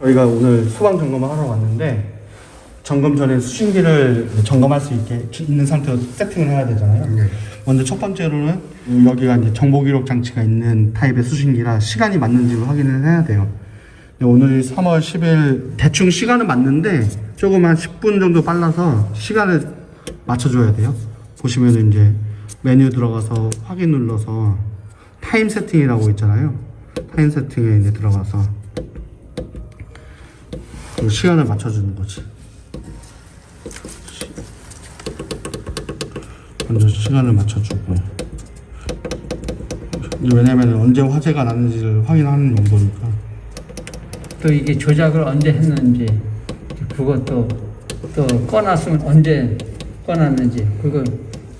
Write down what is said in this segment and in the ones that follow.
저희가 오늘 소방 점검을 하러 왔는데 점검 전에 수신기를 점검할 수 있게 있는 상태로 세팅을 해야 되잖아요. 네. 먼저 첫 번째로는 여기가 이제 정보 기록 장치가 있는 타입의 수신기라 시간이 맞는지를 확인을 해야 돼요. 근데 오늘이 3월 10일 대충 시간은 맞는데 조금 한 10분 정도 빨라서 시간을 맞춰줘야 돼요. 보시면은 이제 메뉴 들어가서 확인 눌러서 타임 세팅이라고 있잖아요. 타임 세팅에 이제 들어가서 그 시간을 맞춰주는 거지. 먼저 시간을 맞춰주고 왜냐면 언제 화재가 났는지를 확인하는 용도니까 또 이게 조작을 언제 했는지 그것도 또 꺼놨으면 언제 꺼놨는지 그거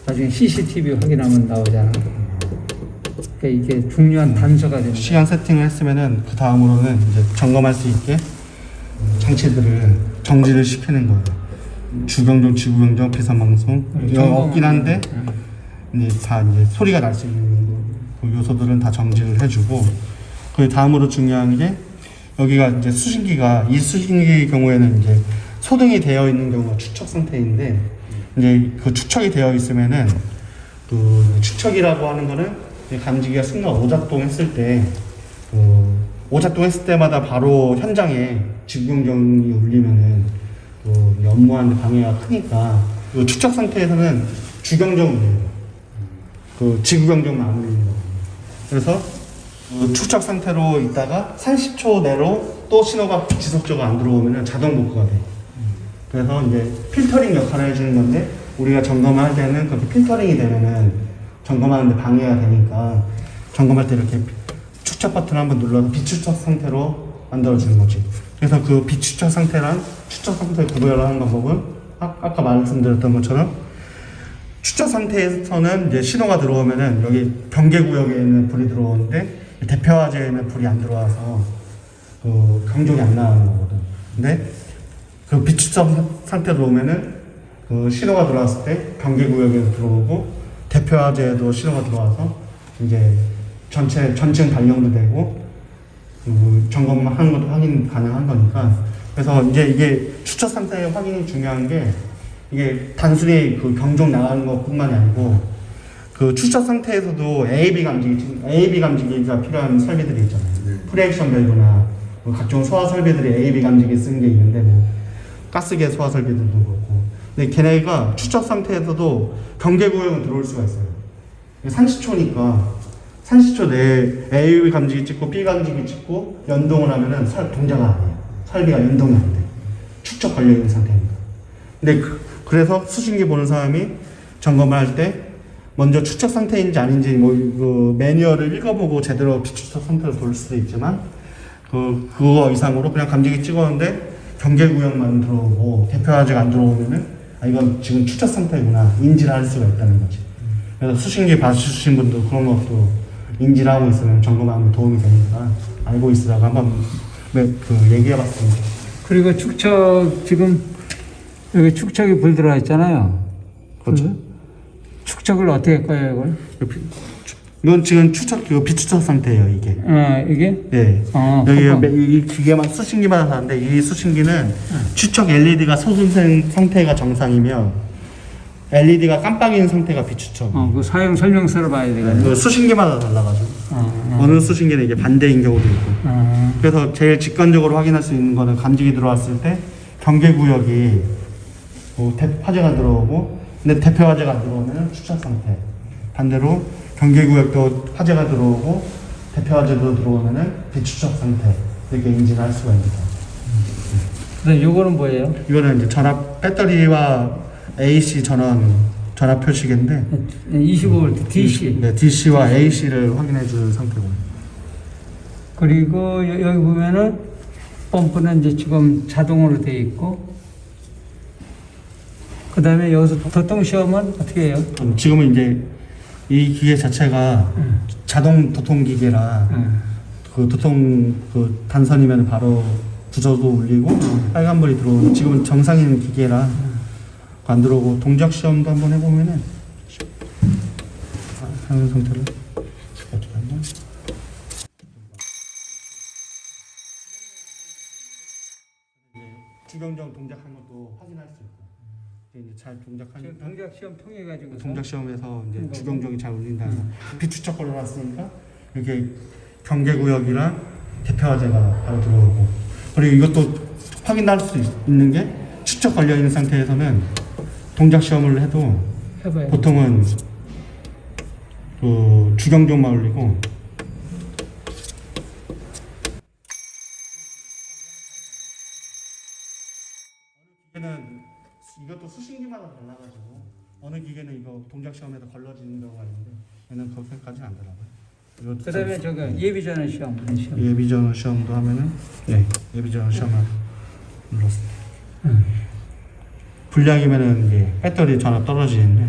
나중에 CCTV 확인하면 나오잖아. 그러니까 이게 중요한 단서가 거야. 시간 세팅을 했으면은 그 다음으로는 이제 점검할 수 있게 장치들을 정지를 시키는 거예요. 지구병정, 비상방송 이거 없긴 한데 이제 다 이제 소리가 날 수 있는 그 요소들은 다 정지를 해주고 그 다음으로 중요한 게 여기가 이제 수신기가 이 수신기의 경우에는 이제 소등이 되어 있는 경우가 추척 상태인데 이제 그 추척이 되어 있으면은 그 추척이라고 하는 거는 감지기가 순간 오작동 했을 때그 오작동 했을 때마다 바로 현장에 지구경정이 울리면은 그 업무하는 방해가 크니까 그 추척 상태에서는 주경정 울려요. 그 지구경정만 안 울리는 거예요. 그래서 그 추적 상태로 있다가 30초 내로 또 신호가 지속적으로 안 들어오면 자동 복구가 돼. 그래서 이제 필터링 역할을 해주는 건데 우리가 점검할 때는 그렇게 필터링이 되면은 점검하는데 방해가 되니까 점검할 때 이렇게 추적 버튼을 한번 눌러서 비추적 상태로 만들어주는 거지. 그래서 그 비추적 상태랑 추적 상태를 구별하는 방법은 아- 아까 말씀드렸던 것처럼 추적 상태에서는 이제 신호가 들어오면은 여기 경계 구역에는 불이 들어오는데 대표 화재에는 불이 안 들어와서 그 경종이 안 나가는 거거든. 근데 그 비추적 상태로 오면은 그 신호가 들어왔을 때 경계 구역에도 들어오고 대표 화재에도 신호가 들어와서 이제 전체 전층 발령도 되고 그 점검하는 것도 확인 가능한 거니까 그래서 이제 이게 추적 상태의 확인이 중요한 게 이게 단순히 그 경종 나가는 것뿐만이 아니고 그 추적 상태에서도 AAB 감지기 AAB 감지기가 필요한 설비들이 있잖아요. 네. 프레액션 밸브나 뭐 각종 소화 설비들이 AAB 감지기 쓰는 게 있는데 뭐 가스계 소화 설비들도 그렇고 근데 걔네가 추적 상태에서도 경계 구역은 들어올 수가 있어요. 30초니까 30초 내에 A 감지기 찍고 B 감지기 찍고 연동을 하면은 설 동작을 안 해요. 설비가 연동이 안 돼. 축적 걸려 있는 상태니까. 근데 그, 래서 수신기 보는 사람이 점검을 할 때 먼저 추적 상태인지 아닌지 뭐 그 매뉴얼을 읽어보고 제대로 비추적 상태로 돌 수도 있지만 그 그거 이상으로 그냥 감지기 찍었는데 경계 구역만 들어오고 대표 화재가 안 들어오면은 아 이건 지금 추적 상태구나 인지를 할 수가 있다는 거지. 그래서 수신기 봐주신 분도 그런 것도 인지를 하고 있으면 점검하면 도움이 되니까 알고 있으라고 한번 네, 그 얘기해봤습니다. 그리고 축척 지금 여기 축척이 불 들어와 있잖아요. 그렇죠. 그 축척을 어떻게 할 거예요, 이걸? 이건 지금 추적 그 비추적 상태예요 이게. 어, 이게? 네. 어, 여기. 매- 이 기계만 수신기만 하는데 이 수신기는 추적 LED가 소순생 상태가 정상이며 LED가 깜빡이는 상태가 비추적. 어, 그 사용 설명서를 봐야 되겠네. 그 수신기마다 달라가지고 어, 어, 어 느 수신기는 이게 반대인 경우도 있고. 어. 그래서 제일 직관적으로 확인할 수 있는 거는 감지기 들어왔을 때 경계 구역이 뭐 대, 화재가 들어오고 근데 대표 화재가 안 들어오면 추적 상태. 반대로 경계 구역도 화재가 들어오고 대표 화재도 들어오면은 비추적 상태 이렇게 인지를 할 수가 있습니다. 그다음 요거는 뭐예요? 이거는 이제 전압 배터리와 AC 전원 전압 표시기인데 25V DC. 네, DC와 AC를 확인해 주는 상태고요. 그리고 여- 여기 보면은 펌프는 이제 지금 자동으로 돼 있고 그 다음에 여기서 도통 시험은 어떻게 해요? 음, 지금은 이제 이 기계 자체가 자동 도통 기계라 음. 그 도통 그 단선이면 바로 부저도 울리고 빨간불이 들어오는 지금은 정상인 기계라 안 들어오고 동작 시험도 한번 해보면은 아, 하는 어떻게 하나? 주경정 동작한 것도 확인할 수 있고 이제 잘 동작하니까 동작 시험 통해 가지고 동작 시험에서 이제 음. 주경정이 잘 울린다. 비추적 걸어놨으니까 이렇게 경계구역이랑 대표화제가 바로 들어오고 그리고 이것도 확인할 수 있- 있는 게 추적 걸려 있는 상태에서는 동작 시험을 해도 해봐요. 보통은 그 주경정만 울리고 기계는 이것도 수신기마다 달라가지고 어느 기계는 이거 동작 시험에서 걸러지는 경우가 있는데 얘는 그렇게까지는 안 되더라고요. 이것도 그다음에 저거 예비 전원 시험 시험. 예비전원 시험도 하면은 예 예비전원 시험을 눌렀습니다. 음. 불량이면은 이게 배터리 전압 떨어지는데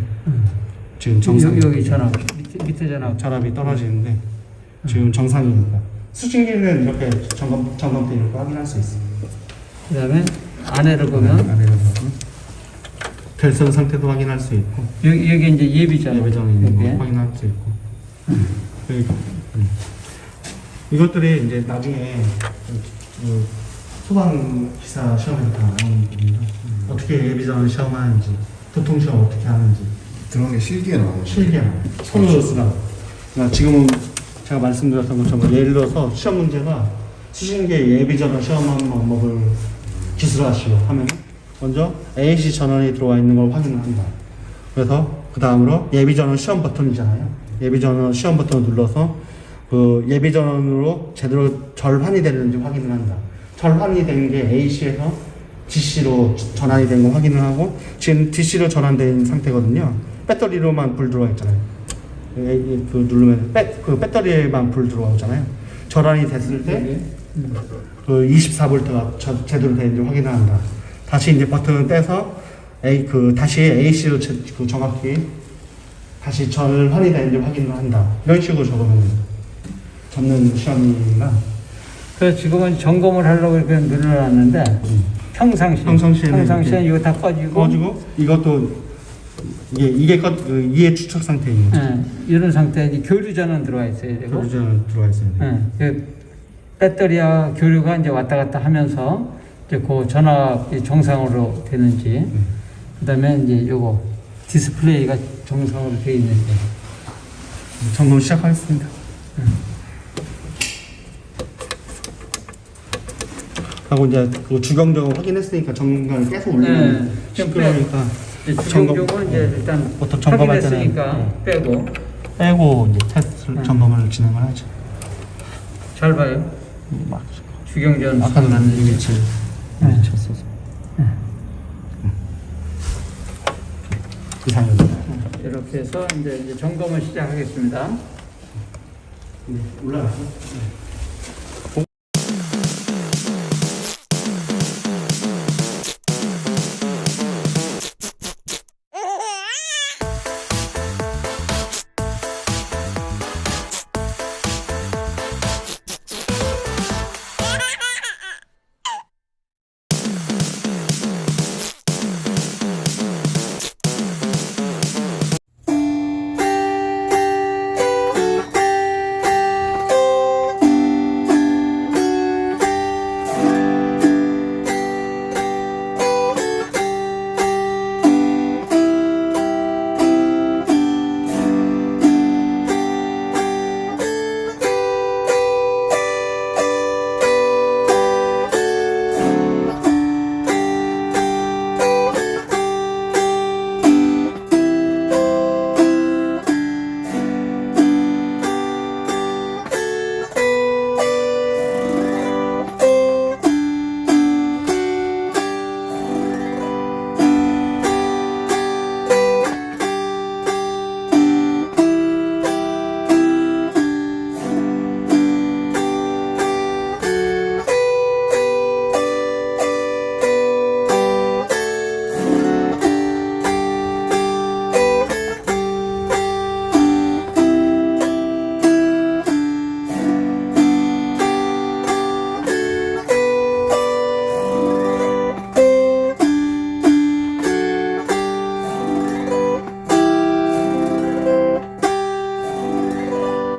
지금 정상 여기, 여기 전압 밑에, 밑에 전압. 전압이 떨어지는데 지금 정상이니까 수증기는 이렇게 점검 점검 때 이렇게 확인할 수 있습니다. 그다음에 안에를 보면 안에를 보면 결선 상태도 확인할 수 있고 여기, 여기 이제 예비 전압. 예배전에 있는 거. 확인할 수 있고 그러니까, 음. 이것들이 이제 나중에 그, 그 소방 기사 시험에서 다 나오는 겁니다. 어떻게 예비전 시험하는지 보통 시험 어떻게 하는지. 그런 게 실기에 나오는 실기야 손으로 쓰라고 그러니까 지금은 제가 말씀드렸던 것처럼 예를 들어서 시험 문제가 수신계 예비전원 시험하는 방법을 기술하시오 하면 먼저 AC 전원이 들어와 있는 걸 확인을 한다. 그래서 그 다음으로 예비 전원 시험 버튼이잖아요. 예비 전원 시험 버튼을 눌러서 그 예비 전원으로 제대로 절환이 되는지 확인을 한다 절환이 된 게 AC에서 DC로 전환이 된 거 확인을 하고 지금 DC로 전환된 상태거든요. 배터리로만 불 들어와 있잖아요. 이- 이- 그 누르면 배, 그 배터리에만 불 들어오잖아요. 전환이 됐을 때 그 24V가 제대로 되는지 확인을 한다. 다시 이제 버튼을 떼서 A 그 다시 AC로 제, 그 정확히 다시 전환이 되는지 확인을 한다. 이런 식으로 적으면 접는 시험이나 그래서 지금은 점검을 하려고 이렇게 늘어났는데 평상시 평상시에는 평상시에 이거 다 꺼지고 꺼지고 이것도 이게 이게 꺼, 그 이해 추적 상태인 거죠. 예, 이런 상태에 이제 교류 전원 들어와 있어야 되고 교류전 들어와 있어야 돼요. 예, 그 배터리와 교류가 이제 왔다 갔다 하면서 이제 그 전압이 정상으로 되는지 그다음에 이제 요거 디스플레이가 정상으로 돼 있는지 점검 시작하겠습니다. 하고 이제 그 주경적으로 확인했으니까 점검관을 계속 올리면 네. 시끄러우니까 주경적으은 이제 일단 보통 점검할 때는 확인했으니까 빼고 빼고 이제 테스트 네. 점검을 진행을 하죠. 잘 봐요. 막 주경전 아까도 네. 이미 쳤어서 이상입니다. 이렇게 해서 이제, 이제 점검을 시작하겠습니다. 네, 올라가죠.